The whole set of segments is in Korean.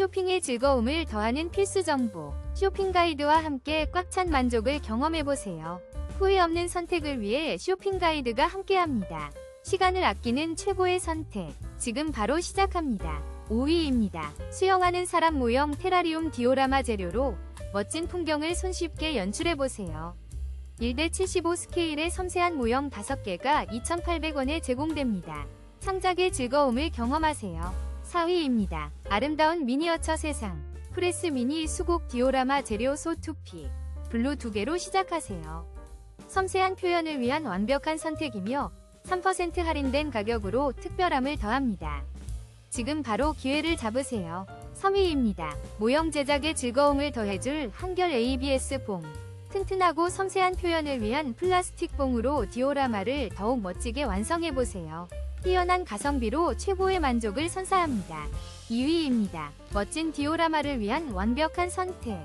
쇼핑의 즐거움을 더하는 필수 정보. 쇼핑 가이드와 함께 꽉 찬 만족을 경험해보세요. 후회 없는 선택을 위해 쇼핑 가이드가 함께합니다. 시간을 아끼는 최고의 선택. 지금 바로 시작합니다. 5위입니다. 수영하는 사람 모형 테라리움 디오라마 재료로 멋진 풍경을 손쉽게 연출해보세요. 1대 75 스케일의 섬세한 모형 5개가 2,800원에 제공됩니다. 창작의 즐거움을 경험하세요. 4위입니다. 아름다운 미니어처 세상. 프레스 미니 수국 디오라마 재료 소 2피. 블루 2개로 시작하세요. 섬세한 표현을 위한 완벽한 선택이며 3% 할인된 가격으로 특별함을 더합니다. 지금 바로 기회를 잡으세요. 3위입니다. 모형 제작의 즐거움을 더해줄 한결 ABS 봉. 튼튼하고 섬세한 표현을 위한 플라스틱 봉으로 디오라마를 더욱 멋지게 완성해보세요. 뛰어난 가성비로 최고의 만족을 선사합니다. 2위입니다. 멋진 디오라마를 위한 완벽한 선택.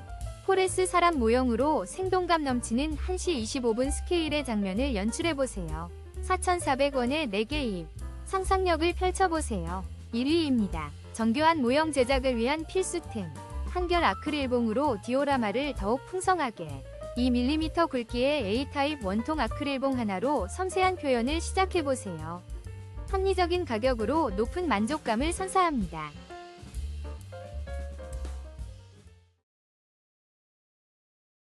포레스 사람 모형으로 생동감 넘치는 1시 25분 스케일의 장면을 연출해보세요. 4,400원에 4개 입. 상상력을 펼쳐보세요. 1위입니다. 정교한 모형 제작을 위한 필수템. 한결 아크릴봉으로 디오라마를 더욱 풍성하게. 2mm 굵기의 A타입 원통 아크릴봉 하나로 섬세한 표현을 시작해보세요. 합리적인 가격으로 높은 만족감을 선사합니다.